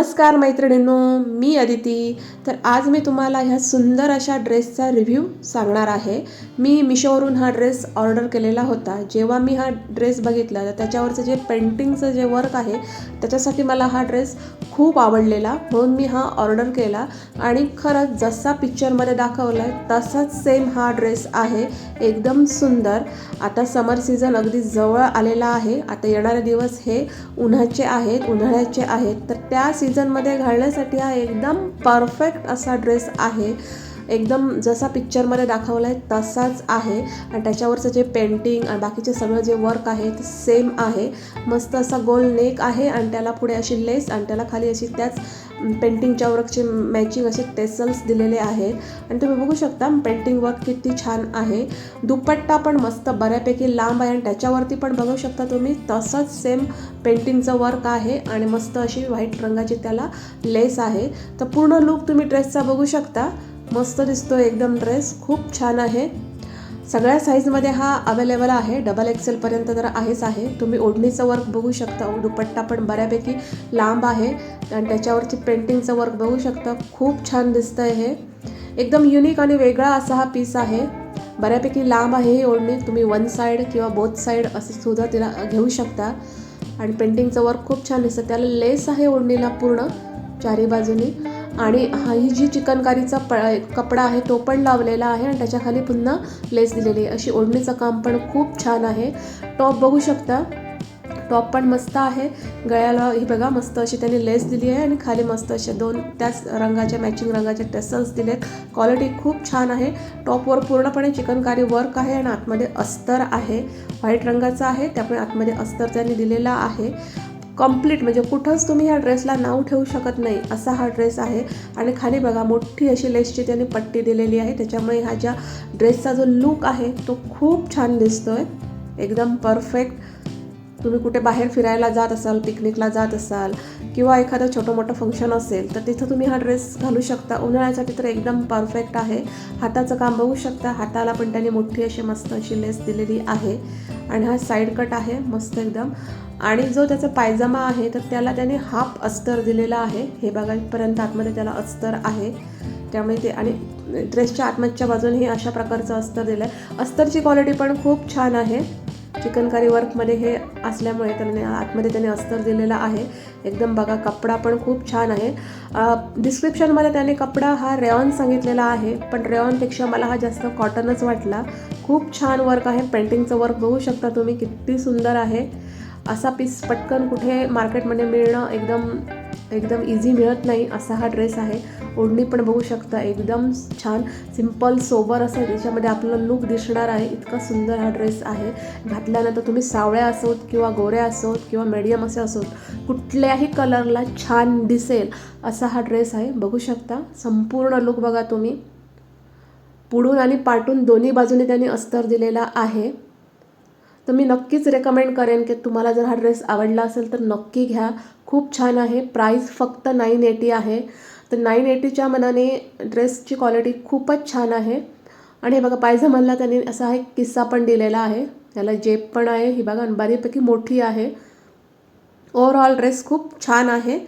नमस्कार मैत्रिणींनो मी अदिती. तर आज मी तुम्हाला ह्या सुंदर अशा ड्रेसचा रिव्ह्यू सांगणार आहे. मी मिशोवरून हा ड्रेस ऑर्डर केलेला होता. जेव्हा मी हा ड्रेस बघितला तर त्याच्यावरचं जे पेंटिंगचं जे वर्क आहे त्याच्यासाठी मला हा ड्रेस खूप आवडलेला. म्हणून मी हा ऑर्डर केला. आणि खरंच जसा पिक्चरमध्ये दाखवला आहे तसाच सेम हा ड्रेस आहे. एकदम सुंदर. आता समर सीझन अगदी जवळ आलेला आहे. आता येणारे दिवस हे उन्हाचे आहेत उन्हाळ्याचे आहेत. तर त्या सीझनमध्ये घालण्यासाठी हा एकदम परफेक्ट असा ड्रेस आहे. एकदम जसा पिक्चरमध्ये दाखवला आहे तसाच आहे. आणि त्याच्यावरचं जे पेंटिंग आणि बाकीचे सगळं जे वर्क आहे ते सेम आहे. मस्त असा गोल नेक आहे आणि त्याला पुढे अशी लेस आणि त्याला खाली अशी त्याच पेंटिंगच्या वर्कचे मॅचिंग असे टेसल्स दिलेले आहेत आणि तुम्ही बघू शकता पेंटिंग वर्क किती छान आहे. दुपट्टा पण मस्त बऱ्यापैकी लांब आहे आणि त्याच्यावरती पण बघू शकता तुम्ही तसंच सेम पेंटिंगचं वर्क आहे आणि मस्त अशी व्हाईट रंगाची त्याला लेस आहे. तर पूर्ण लुक तुम्ही ड्रेसचा बघू शकता. मस्त दिसतो एकदम ड्रेस खूप छान आहे. सगळ्या साईजमध्ये हा अवेलेबल आहे. डबल एक्सेलपर्यंत तर आहेच आहे. तुम्ही ओढणीचं वर्क बघू शकता. दुपट्टा पण बऱ्यापैकी लांब आहे. आणि त्याच्यावरची पेंटिंगचं वर्क बघू शकता. खूप छान दिसतं आहे हे. एकदम युनिक आणि वेगळा असा हा पीस आहे. बऱ्यापैकी लांब आहे ही ओढणी. तुम्ही वन साईड किंवा बोथ साईड असं सुद्धा तिला घेऊ शकता. आणि पेंटिंगचं वर्क खूप छान दिसतं. त्याला लेस आहे ओढणीला पूर्ण. चारी बाजूनी. आणि हा ही जी चिकनकारीचा प कपडा आहे तो पण लावलेला आहे आणि त्याच्याखाली पुन्हा लेस दिलेली आहे. अशी ओढणीचं काम पण खूप छान आहे. टॉप बघू शकता. टॉप पण मस्त आहे. गळ्याला ही बघा मस्त अशी त्यांनी लेस दिली आहे आणि खाली मस्त असे दोन त्याच रंगाच्या मॅचिंग रंगाचे टेसल्स दिलेत. क्वालिटी खूप छान आहे. टॉपवर पूर्णपणे चिकनकारी वर्क आहे आणि आतमध्ये अस्तर आहे. व्हाईट रंगाचा आहे. त्यामुळे आतमध्ये अस्तर त्यांनी दिलेला आहे. कंप्लीट म्हणजे कुठंच तुम्ही ह्या ड्रेसला नाव ठेवू शकत नाही असा हा ड्रेस आहे. आणि खाली बघा मोठी अशी लेसची त्यांनी पट्टी दिलेली आहे. त्याच्यामुळे ह्या ज्या ड्रेसचा जो लुक आहे तो खूप छान दिसतो आहे एकदम परफेक्ट तुम्ही कुठे बाहेर फिरायला जात असाल पिकनिकला जात असाल किंवा एखादं छोटं मोठं फंक्शन असेल तर तिथं तुम्ही हा ड्रेस घालू शकता. उन्हाळ्यासाठी तर एकदम परफेक्ट आहे. हाताचं काम बघू शकता. हाताला पण त्यांनी मोठी अशी मस्त अशी लेस दिलेली आहे. आणि हा साईड कट आहे मस्त एकदम. आणि जो त्याचा पायजमा आहे तर त्याला त्याने हाफ अस्तर दिलेला आहे. हे बघापर्यंत आतमध्ये त्याला अस्तर आहे. त्यामुळे ते आणि ड्रेसच्या आतमधच्या बाजूने हे अशा प्रकारचं अस्तर दिलं आहे अस्तरची क्वालिटी पण खूप छान आहे. चिकनकारी वर्कमध्ये हे असल्यामुळे त्याने आतमध्ये त्याने अस्तर दिलेला आहे. एकदम बघा कपडा पण खूप छान आहे. डिस्क्रिप्शनमध्ये त्याने कपडा हा रेऑन सांगितलेला आहे पण रेऑनपेक्षा मला हा जास्त कॉटनच वाटला. खूप छान वर्क आहे. पेंटिंगचं वर्क बघू शकता तुम्ही किती सुंदर आहे. असा पीस पटकन कुठे मार्केटमध्ये मिळणं एकदम एकदम इझी मिळत नाही असा हा ड्रेस आहे. ओढणी पण बघू शकता एकदम छान सिंपल सोबर असं त्याच्यामध्ये आपलं लुक दिसणार आहे इतका सुंदर हा ड्रेस आहे. घातल्यानंतर तुम्ही सावळ्या असोत किंवा गोऱ्या असोत किंवा मीडियम असे असोत कुठल्याही कलरला छान दिसेल असा हा ड्रेस आहे. बघू शकता संपूर्ण लुक बघा तुम्ही. पुढून आणि पाटून दोन्ही बाजूने त्यांनी अस्तर दिलेला आहे. तर मी नक्कीच रेकमेंड करेन की तुम्हाला जर हा ड्रेस आवडला असेल तर नक्की घ्या. खूप छान आहे. प्राईस फक्त नाईन एटी आहे. तर नाईन एटीच्या मनाने ड्रेसची क्वालिटी खूपच छान आहे. आणि हे बघा पायजमाला त्याने असा एक किस्सा पण दिलेला आहे. त्याला जेब पण आहे. ही बघा बऱ्यापैकी मोठी आहे. ओव्हरऑल ड्रेस खूप छान आहे.